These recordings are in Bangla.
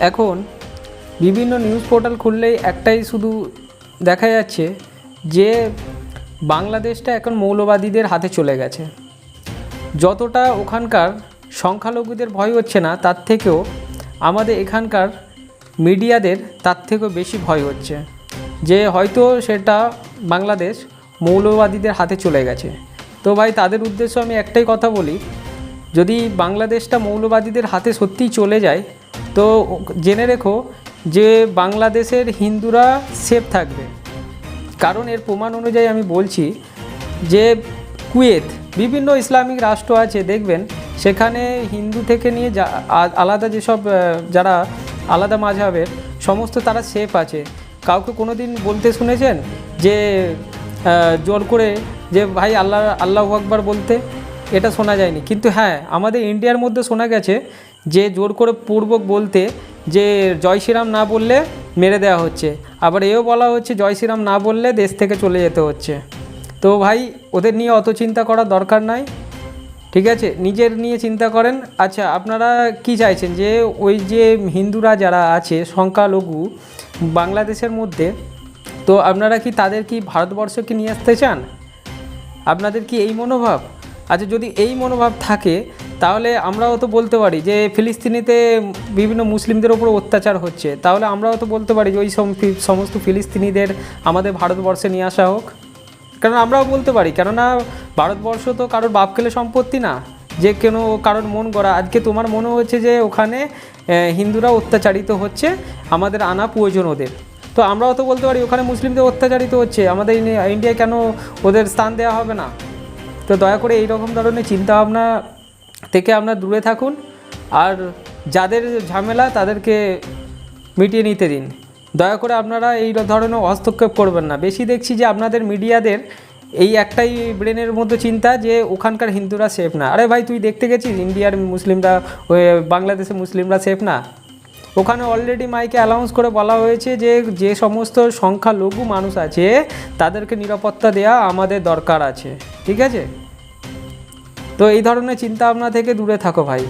এখন বিভিন্ন নিউজ পোর্টাল খুললেই একটাই শুধু দেখা যাচ্ছে যে বাংলাদেশটা এখন মৌলবাদীদের হাতে চলে গেছে। যতটা ওখানকার সংখ্যালঘুদের ভয় হচ্ছে না, তার থেকেও আমাদের এখানকার মিডিয়াদের তার থেকেও বেশি ভয় হচ্ছে যে হয়তো সেটা বাংলাদেশ মৌলবাদীদের হাতে চলে গেছে। তো ভাই, তাদের উদ্দেশ্য আমি একটাই কথা বলি, যদি বাংলাদেশটা মৌলবাদীদের হাতে সত্যিই চলে যায় তো জেনে রেখো যে বাংলাদেশের হিন্দুরা সেফ থাকবে। কারণ এর প্রমাণ অনুযায়ী আমি বলছি যে কুয়েত, বিভিন্ন ইসলামিক রাষ্ট্র আছে, দেখবেন সেখানে হিন্দু থেকে নিয়ে যা আলাদা যেসব যারা আলাদা মাঝহাবের সমস্ত তারা সেফ আছে। কাউকে কোনো দিন বলতে শুনেছেন যে জোর করে যে, ভাই, আল্লাহ আল্লাহ আকবার বলতে? এটা শোনা যায়নি। কিন্তু হ্যাঁ আমাদের ইন্ডিয়ার মধ্যে শোনা গেছে যে জোর করে পূর্বক বলতে যে জয় শ্রীরাম না বললে মেরে দেওয়া হচ্ছে। আবার এও বলা হচ্ছে জয় শ্রীরাম না বললে দেশ থেকে চলে যেতে হচ্ছে। তো ভাই, ওদের নিয়ে অত চিন্তা করার দরকার নাই। ঠিক আছে? নিজের নিয়ে চিন্তা করেন। আচ্ছা আপনারা কি চাইছেন? যে ওই যে হিন্দুরা যারা আছে, সংখ্যালঘু বাংলাদেশের মধ্যে, তো আপনারা কি তাদের কি ভারতবর্ষকে নিয়ে আসতে চান? আপনাদের কি এই মনোভাব? আচ্ছা যদি এই মনোভাব থাকে তাহলে আমরাও তো বলতে পারি যে ফিলিস্তিনিতে বিভিন্ন মুসলিমদের ওপর অত্যাচার হচ্ছে। তাহলে আমরাও তো বলতে পারি যে ওই সম- সমস্ত ফিলিস্তিনিদের আমাদের ভারতবর্ষে নিয়ে আসা হোক। কারণ আমরাও বলতে পারি, কেননা ভারতবর্ষ তো কারোর বাপকেলে সম্পত্তি না। যে কেন কারোর মন গড়া। আজকে তোমার মনে হচ্ছে যে ওখানে হিন্দুরা অত্যাচারিত হচ্ছে, আমাদের আনা প্রয়োজন ওদের। তো আমরাও তো বলতে পারি ওখানে মুসলিমদের অত্যাচারিত হচ্ছে। আমাদের ইন্ডিয়ায় কেন ওদের স্থান দেওয়া হবে না? তো দয়া করে এই রকম ধরনের চিন্তাভাবনা থেকে আপনারা দূরে থাকুন। আর যাদের ঝামেলা, তাদেরকে মিটিয়ে নিতে দিন। দয়া করে আপনারা এই ধরনের হস্তক্ষেপ করবেন না। বেশি দেখছি যে আপনাদের মিডিয়াদের এই একটাই ব্রেনের মধ্যে চিন্তা যে ওখানকার হিন্দুরা সেফ না। আরে ভাই, তুই দেখতে গেছিস? ইন্ডিয়ার মুসলিমরা বাংলাদেশের মুসলিমরা সেফ না? ওখানে অলরেডি মাইকে অ্যালাউন্স করে বলা হয়েছে যে যে সমস্ত সংখ্যালঘু মানুষ আছে, তাদেরকে নিরাপত্তা দেওয়া আমাদের দরকার আছে। ঠিক আছে? তো এই ধরনের চিন্তা ভাবনা থেকে দূরে থাকো ভাই।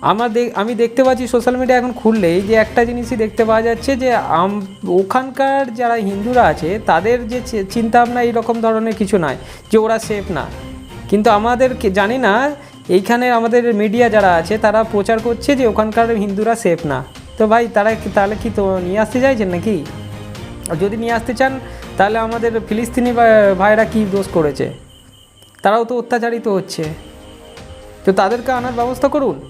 আমার আমি দেখতে পাচ্ছি সোশ্যাল মিডিয়া এখন খুললেই যে একটা জিনিসই দেখতে পাওয়া যাচ্ছে যে ওখানকার যারা হিন্দুরা আছে, তাদের যে চিন্তাভাবনা এইরকম ধরনের কিছু নয় যে ওরা সেফ না। কিন্তু আমাদের জানি না, এইখানে আমাদের মিডিয়া যারা আছে, তারা প্রচার করছে যে ওখানকার হিন্দুরা সেফ না। তো ভাই, তারা তাহলে কি তো নিয়ে আসতে চাইছেন নাকি? যদি নিয়ে আসতে চান, তাহলে আমাদের ফিলিস্তিনি ভাই- ভাইরা কি দোষ করেছে? তারাও তো অত্যাচারিত হচ্ছে। তো তাদেরকে আনার ব্যবস্থা করুন।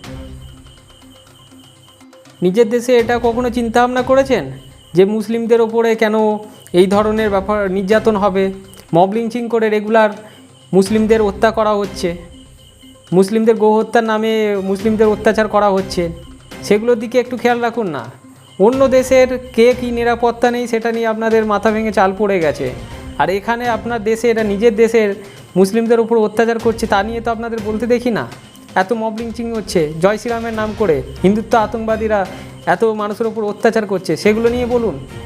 নিজের দেশে এটা কখনো চিন্তা ভাবনা করেছেন? যে মুসলিমদের ওপরে কেন এই ধরনের ব্যাপার নির্যাতন হবে? মব লিঞ্চিং করে রেগুলার মুসলিমদের হত্যা করা হচ্ছে। মুসলিমদের গো হত্যার নামে মুসলিমদের অত্যাচার করা হচ্ছে। সেগুলোর দিকে একটু খেয়াল রাখুন না। অন্য দেশের কে কী নিরাপত্তা নেই সেটা নিয়ে আপনাদের মাথা ভেঙে চাল পড়ে গেছে। আর এখানে আপনার দেশে এটা নিজের দেশের মুসলিমদের উপর অত্যাচার করছে তা নিয়ে তো আপনাদের বলতে দেখি না। এত মবলিং চিং হচ্ছে, জয় শ্রীরামের নাম করে হিন্দুত্ব আতঙ্কবাদীরা এত মানুষের উপর অত্যাচার করছে, সেগুলো নিয়ে বলুন।